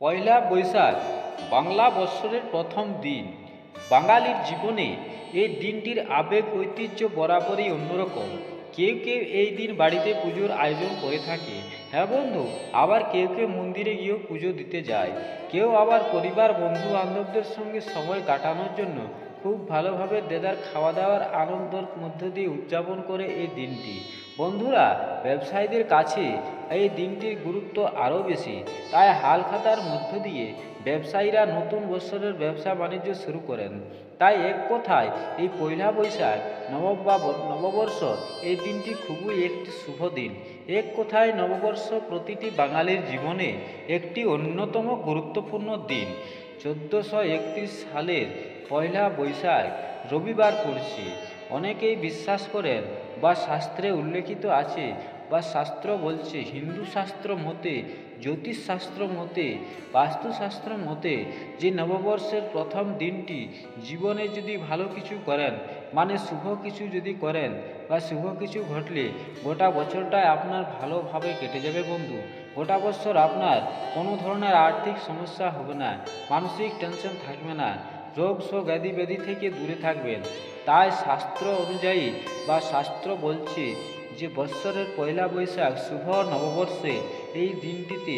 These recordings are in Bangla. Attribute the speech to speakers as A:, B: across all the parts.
A: পয়লা বৈশাখ, বাংলা বৎসরের প্রথম দিন। বাঙালির জীবনে এই দিনটির আবেগ, ঐতিহ্য বরাবরই অন্যরকম। কেউ কেউ এই দিন বাড়িতে পুজোর আয়োজন করে থাকে। হ্যাঁ বন্ধু, আবার কেউ কেউ মন্দিরে গিয়েও পুজো দিতে যায়। কেউ আবার পরিবার বন্ধু বান্ধবদের সঙ্গে সময় কাটানোর জন্য খুব ভালোভাবে দেদার খাওয়া দাওয়ার আনন্দের মধ্য দিয়ে উদযাপন করে এই দিনটি। বন্ধুরা, ব্যবসায়ীদের কাছে এই দিনটির গুরুত্ব আরও বেশি। তাই হাল খাতার মধ্য দিয়ে ব্যবসায়ীরা নতুন বৎসরের ব্যবসা বাণিজ্য শুরু করেন। তাই এক কথায়, এই পয়লা বৈশাখ নব নববর্ষ, এই দিনটি খুবই একটি শুভ দিন। এক কথায়, নববর্ষ প্রতিটি বাঙালির জীবনে একটি অন্যতম গুরুত্বপূর্ণ দিন। চোদ্দোশো একত্রিশ সালের পয়লা বৈশাখ রবিবার পড়ছে। অনেকেই বিশ্বাস করেন বা শাস্ত্রে উল্লেখিত আছে বা শাস্ত্র বলছে, হিন্দু শাস্ত্র মতে জ্যোতিষশাস্ত্র মতে বাস্তুশাস্ত্র মতে যে নববর্ষের প্রথম দিনটি জীবনে যদি ভালো কিছু করেন মানে শুভ কিছু যদি করেন বা শুভ কিছু ঘটলে গোটা বছরটায় আপনার ভালোভাবে কেটে যাবে বন্ধু। গোটা বছর আপনার কোনো ধরনের আর্থিক সমস্যা হবে না, মানসিক টেনশন থাকবে না। রোগ শোক ব্যাধি ব্যাধি থেকে দূরে থাকবেন। তাই শাস্ত্র অনুযায়ী বা শাস্ত্র বলছে যে বৎসরের পয়লা বৈশাখ শুভ নববর্ষে এই দিনটিতে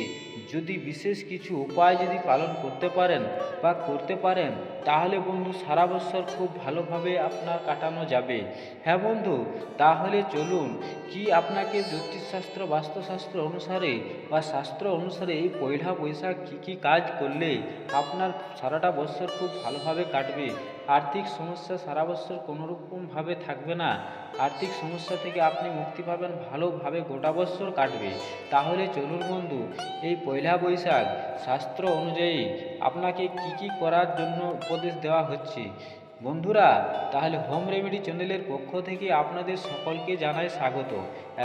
A: যদি বিশেষ কিছু উপায় যদি পালন করতে পারেন বা করতে পারেন, তাহলে বন্ধু সারা বছর খুব ভালোভাবে আপনার কাটানো যাবে। হ্যাঁ বন্ধু, তাহলে চলুন, কি আপনাকে জ্যোতিষশাস্ত্র, বাস্তুশাস্ত্র অনুসারে বা শাস্ত্র অনুসারে এই পয়লা বৈশাখ কী কী কাজ করলে আপনার সারাটা বছর খুব ভালোভাবে কাটবে? আর্থিক সমস্যা সারা বছর কোনোরকমভাবে থাকবে না। আর্থিক সমস্যা থেকে আপনি মুক্তি পাবেন ভালোভাবে গোটা বছর কাটবে। তাহলে চলুন বন্ধু, এই পয়লা বৈশাখ শাস্ত্র অনুযায়ী আপনাকে কি কি করার জন্য উপদেশ দেওয়া হচ্ছে? বন্ধুরা, তাহলে হোম রেমেডি চ্যানেলের পক্ষ থেকে আপনাদের সকলকে জানাই স্বাগত।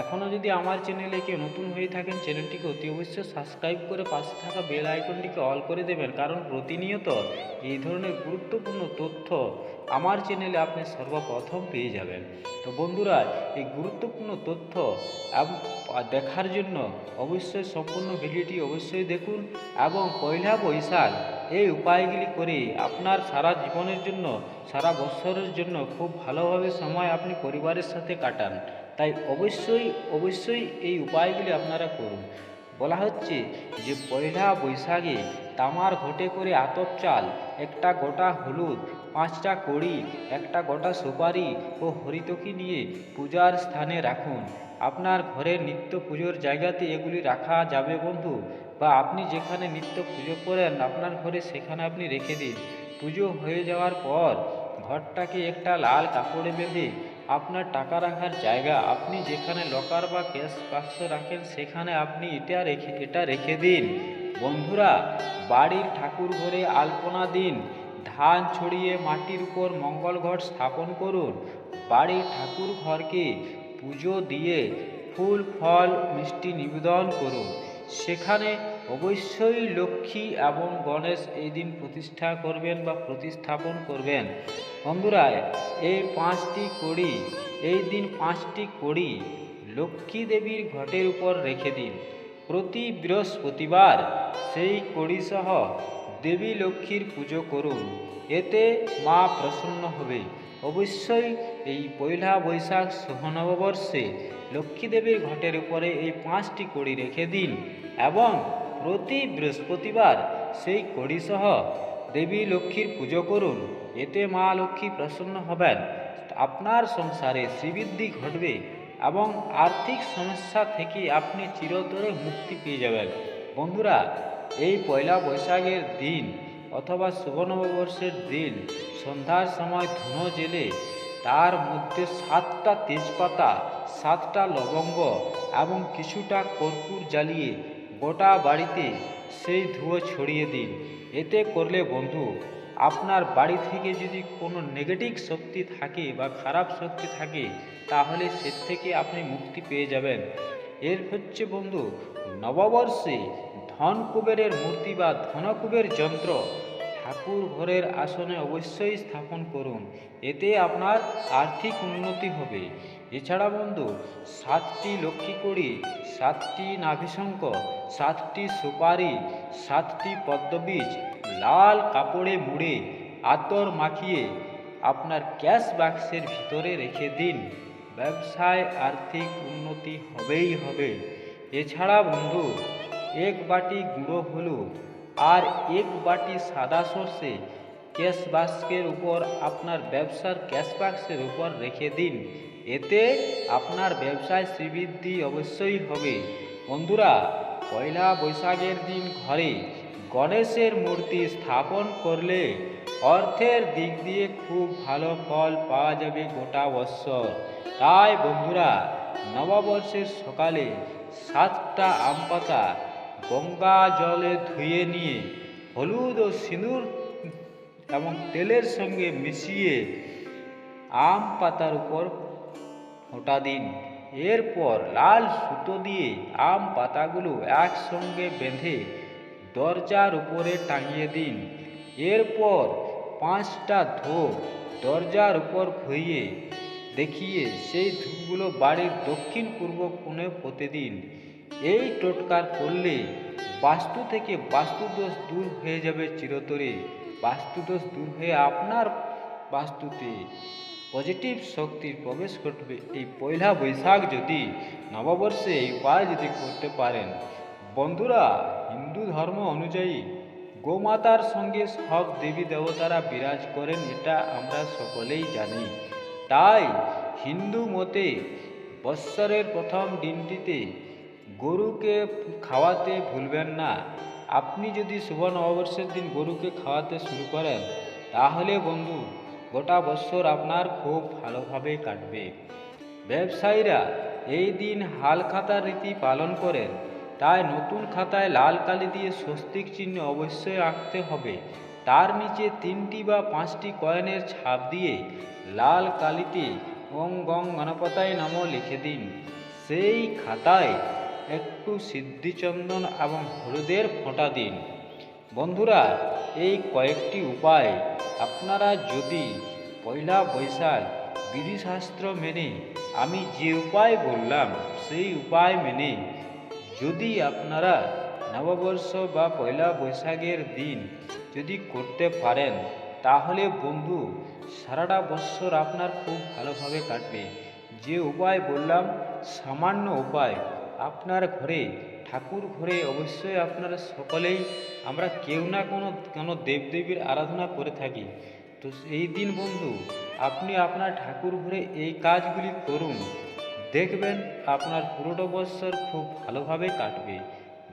A: এখনও যদি আমার চ্যানেলে কেউ নতুন হয়ে থাকেন, চ্যানেলটিকে অতি অবশ্যই সাবস্ক্রাইব করে পাশে থাকা বেল আইকনটিকে অল করে দেবেন। কারণ প্রতিনিয়ত এই ধরনের গুরুত্বপূর্ণ তথ্য আমার চ্যানেলে আপনি সর্বপ্রথম পেয়ে যাবেন। তো বন্ধুরা, এই গুরুত্বপূর্ণ তথ্য দেখার জন্য অবশ্যই সম্পূর্ণ ভিডিওটি অবশ্যই দেখুন এবং পয়লা বৈশাখ এই উপায়গুলি করে আপনার সারা জীবনের জন্য, সারা বছরের জন্য খুব ভালোভাবে সময় আপনি পরিবারের সাথে কাটান। তাই অবশ্যই অবশ্যই এই উপায়গুলি আপনারা করুন। বলা হচ্ছে যে, পয়লা বৈশাখে তামার ঘটে করে আতপ চাল, একটা গোটা হলুদ, পাঁচটা কড়ি, একটা গোটা সুপারি ও হরিতকি নিয়ে পূজার স্থানে রাখুন। আপনার ঘরের নিত্য পুজোর জায়গাতে এগুলি রাখা যাবে বন্ধু। বা আপনি যেখানে নিত্য পুজো করেন, আপনার ঘরে সেখানে আপনি রেখে দিন। পুজো হয়ে যাওয়ার পর ঘরটাকে একটা লাল কাপড়ে বেঁধে আপনার টাকা রাখার জায়গা, আপনি যেখানে লকার বা ক্যাশ বাক্স রাখেন, সেখানে আপনি এটা রেখে এটা রেখে দিন। বন্ধুরা, বাড়ির ঠাকুর ঘরে আলপনা দিন। ধান ছড়িয়ে মাটির উপর মঙ্গল ঘট স্থাপন করুন। বাড়ির ঠাকুর ঘরকে পুজো দিয়ে ফুল, ফল, মিষ্টি নিবেদন করুন। সেখানে অবশ্যই লক্ষ্মী এবং গণেশ এই দিন প্রতিষ্ঠা করবেন বা প্রতিস্থাপন করবেন। বন্ধুরা এই পাঁচটি কড়ি, এই দিন পাঁচটি কড়ি লক্ষ্মী দেবীর ঘটের উপর রেখে দিন। প্রতি বৃহস্পতিবার সেই কড়িসহ দেবী লক্ষ্মীর পুজো করুন। এতে মা প্রসন্ন হবে। অবশ্যই এই পয়লা বৈশাখ শুভ নববর্ষে লক্ষ্মী দেবীর ঘটের উপরে এই পাঁচটি কড়ি রেখে দিন এবং প্রতি বৃহস্পতিবার সেই কড়িসহ দেবী লক্ষ্মীর পুজো করুন। এতে মা লক্ষ্মী প্রসন্ন হবেন। আপনার সংসারে শ্রীবৃদ্ধি ঘটবে এবং আর্থিক সমস্যা থেকে আপনি চিরতরে মুক্তি পেয়ে যাবেন। বন্ধুরা, এই পয়লা বৈশাখের দিন অথবা শুভ নববর্ষের দিন সন্ধ্যার সময় ধুনো জেলে তার মধ্যে সাতটা তেজপাতা, সাতটা লবঙ্গ এবং কিছুটা কর্পূর জ্বালিয়ে গোটা বাড়িতে সেই ধুয়ো ছড়িয়ে দিন। এতে করলে বন্ধু, আপনার বাড়ি থেকে যদি কোনো নেগেটিভ শক্তি থাকে বা খারাপ শক্তি থাকে, তাহলে সে থেকে আপনি মুক্তি পেয়ে যাবেন। এর হচ্ছে বন্ধু, নববর্ষে ধন কুবেরের মূর্তি বা ধনকুবের যন্ত্র ঠাকুর ঘরের আসনে অবশ্যই স্থাপন করুন। এতে আপনার আর্থিক উন্নতি হবে। এছাড়া বন্ধু, সাতটি লক্ষ্মী কড়ি সাতটি নাভিশঙ্ক, সাতটি সুপারি, সাতটি পদ্মবীজ, লাল কাপড়ে মুড়ে আতর মাখিয়ে আপনার ক্যাশ বাক্সের ভিতরে রেখে দিন। ব্যবসায় আর্থিক উন্নতি হবেই হবে। এছাড়া বন্ধু, এক বাটি গুঁড়ো হলুদ আর এক বাটি সাদা সর্ষে ক্যাশ বাস্কের উপর আপনার ব্যবসার ক্যাশ বাক্সের উপর রেখে দিন। এতে আপনার ব্যবসায় শ্রীবৃদ্ধি অবশ্যই হবে। বন্ধুরা, পয়লা বৈশাখের দিন ঘরে গণেশের মূর্তি স্থাপন করলে অর্থের দিক দিয়ে খুব ভালো ফল পাওয়া যাবে গোটা বৎসর তাই বন্ধুরা, নববর্ষের সকালে সাতটা আম পাতা গঙ্গা জলে ধুয়ে নিয়ে হলুদ ও সিঁদুর এবং তেলের সঙ্গে মিশিয়ে আম পাতার উপর ফোঁটা দিন। এরপর লাল সুতো দিয়ে আম পাতাগুলো একসঙ্গে বেঁধে দরজার উপরে টাঙিয়ে দিন। এরপর পাঁচটা ধূপ দরজার উপর ভইয়ে দেখিয়ে সেই ধূপগুলো বাড়ির দক্ষিণ পূর্ব কোণে পুঁতে দিন। এই টোটকার করলে বাস্তু থেকে বাস্তুদোষ দূর হয়ে যাবে চিরতরে। বাস্তুদোষ দূর হয়ে আপনার বাস্তুতে পজিটিভ শক্তির প্রবেশ ঘটবে। এই পয়লা বৈশাখ যদি নববর্ষে এই উপায় যদি করতে পারেন, বন্ধুরা, হিন্দু ধর্ম অনুযায়ী গোমাতার সঙ্গে সব দেবী দেবতারা বিরাজ করেন, এটা আমরা সকলেই জানি। তাই হিন্দু মতে বৎসরের প্রথম দিনটিতে গরুকে খাওয়াতে ভুলবেন না। আপনি যদি শুভ নববর্ষের দিন গরুকে খাওয়াতে শুরু করেন, তাহলে বন্ধু, গোটা বৎসর আপনার খুব ভালোভাবে কাটবে। ব্যবসায়ীরা এই দিন হাল খাতার রীতি পালন করেন, তাই নতুন খাতায় লাল কালি দিয়ে স্বস্তিক চিহ্ন অবশ্যই আঁকতে হবে। তার নিচে তিনটি বা পাঁচটি কয়েনের ছাপ দিয়ে লাল কালিতে ওং গং গণপতায় নাম লিখে দিন। সেই খাতায় একটু সিদ্ধিচন্দন এবং হলুদের ফোঁটা দিন। বন্ধুরা, এই কয়েকটি উপায় আপনারা যদি পয়লা বৈশাখ বিধিশাস্ত্র মেনে, আমি যে উপায় বললাম, সেই উপায় মেনে যদি আপনারা নববর্ষ বা পয়লা বৈশাখের দিন যদি করতে পারেন, তাহলে বন্ধু, সারাটা বৎসর আপনার খুব ভালোভাবে কাটবে। যে উপায় বললাম, সামান্য উপায় আপনার ঘরে, ঠাকুর ঘরে অবশ্যই আপনারা সকলেই আমরা কেউ না কোনো কোনো দেবদেবীর আরাধনা করে থাকি। তো এই দিন বন্ধু, আপনি আপনার ঠাকুর ঘরে এই কাজগুলি করুন। দেখবেন আপনার পুরোটা বৎসর খুব ভালোভাবে কাটবে।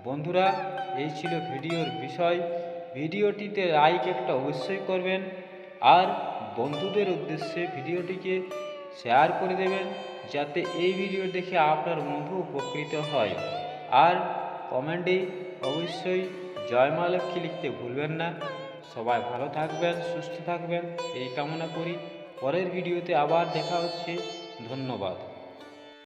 A: বন্ধুরা, এই ছিল ভিডিওর বিষয়। ভিডিওটিতে লাইক একটা অবশ্যই করবেন। আর বন্ধুদের উদ্দেশ্যে ভিডিওটিকে শেয়ার করে দেবেন। যাতে এই ভিডিও দেখে আপনার বন্ধু উপকৃত হয়। আর কমেন্টে অবশ্যই জয় মা লক্ষ্মী লিখতে ভুলবেন না। সবাই ভালো থাকবেন, সুস্থ থাকবেন, এই কামনা করি। পরের ভিডিওতে আবার দেখা হচ্ছে। ধন্যবাদ।